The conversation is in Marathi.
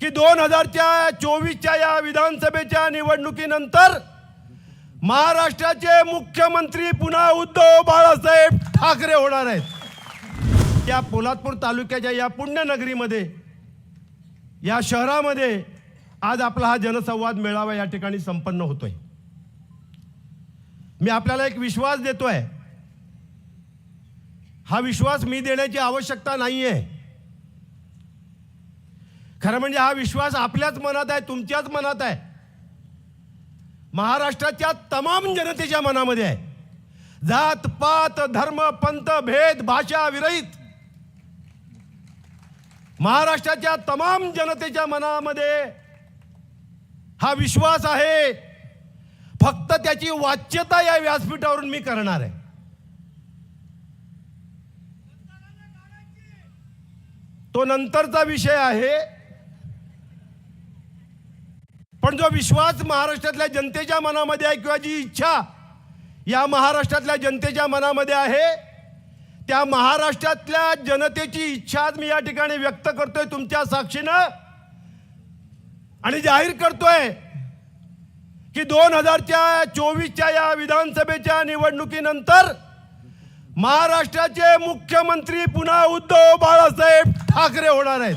की दोन हजारच्या चोवीसच्या या विधानसभेच्या निवडणुकीनंतर महाराष्ट्राचे मुख्यमंत्री पुन्हा उद्धव बाळासाहेब ठाकरे होणार आहेत. या पोलादपूर तालुक्याच्या या पुण्यनगरीमध्ये या शहरामध्ये आज आपला हा जनसंवाद मेळावा या ठिकाणी संपन्न होतोय. मी आपल्याला एक विश्वास देतोय. हा विश्वास मी देण्याची आवश्यकता नाही आहे खरं म्हणजे हा विश्वास आपल्याच मनात आहे तुमच्याच मनात आहे. महाराष्ट्राच्या तमाम जनतेच्या मनामध्ये आहे. जात पात धर्म पंथ भेद भाषा विरहित. महाराष्ट्राच्या तमाम जनतेच्या मनामध्ये हा विश्वास आहे. फक्त त्याची वाच्यता या व्यासपीठावरून मी करणार आहे. तो नंतरचा विषय आहे पण जो विश्वास महाराष्ट्रातल्या जनतेच्या मनामध्ये आहे किंवा जी इच्छा या महाराष्ट्रातल्या जनतेच्या मनामध्ये आहे त्या महाराष्ट्रातल्या जनतेची इच्छा आज मी या ठिकाणी व्यक्त करतोय तुमच्या साक्षीनं. आणि जाहीर करतोय की दोन हजारच्या चोवीसच्या या विधानसभेच्या निवडणुकीनंतर महाराष्ट्राचे मुख्यमंत्री पुन्हा उद्धव बाळासाहेब ठाकरे होणार आहेत.